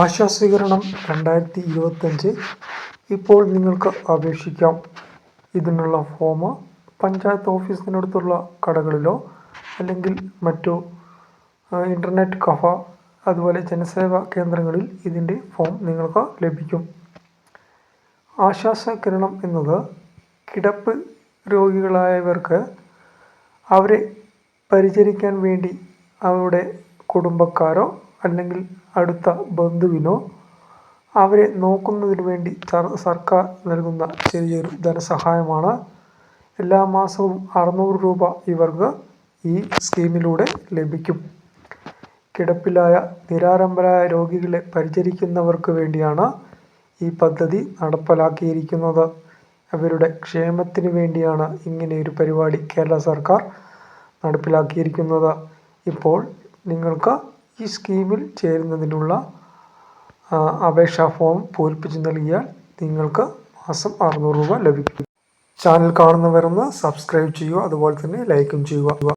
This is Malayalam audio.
ആശാസ്വീകരണം രണ്ടായിരത്തി ഇരുപത്തഞ്ച് ഇപ്പോൾ നിങ്ങൾക്ക് അപേക്ഷിക്കാം. ഇതിനുള്ള ഫോം പഞ്ചായത്ത് ഓഫീസിനടുത്തുള്ള കടകളിലോ അല്ലെങ്കിൽ മറ്റു ഇന്റർനെറ്റ് കഫ അതുപോലെ ജനസേവാ കേന്ദ്രങ്ങളിൽ ഇതിന്റെ ഫോം നിങ്ങൾക്ക് ലഭിക്കും. ആശ്വാസകിരണം എന്നത് കിടപ്പ് രോഗികളായവർക്ക് അവരെ പരിചരിക്കാൻ വേണ്ടി അവരുടെ കുടുംബക്കാരോ അല്ലെങ്കിൽ അടുത്ത ബന്ധുവിനോ അവരെ നോക്കുന്നതിന് വേണ്ടി സർക്കാർ നൽകുന്ന ചെറിയൊരു ധനസഹായമാണ്. എല്ലാ മാസവും അറുന്നൂറ് രൂപ ഇവർക്ക് ഈ സ്കീമിലൂടെ ലഭിക്കും. കിടപ്പിലായ നിരാരംഭരായ രോഗികളെ പരിചരിക്കുന്നവർക്ക് വേണ്ടിയാണ് ഈ പദ്ധതി നടപ്പിലാക്കിയിരിക്കുന്നത് അവരുടെ ക്ഷേമത്തിന് വേണ്ടിയാണ് ഇങ്ങനെയൊരു പരിപാടി കേരള സർക്കാർ നടപ്പിലാക്കിയിരിക്കുന്നത്. ഇപ്പോൾ നിങ്ങൾക്ക് ഈ സ്കീമിൽ ചേരുന്നതിനുള്ള അപേക്ഷാ ഫോം പൂരിപ്പിച്ച് നൽകിയാൽ നിങ്ങൾക്ക് മാസം അറുന്നൂറ് രൂപ ലഭിക്കും. ചാനൽ കാണുന്നവരൊന്ന് സബ്സ്ക്രൈബ് ചെയ്യുക അതുപോലെ തന്നെ ലൈക്കും ചെയ്യുക.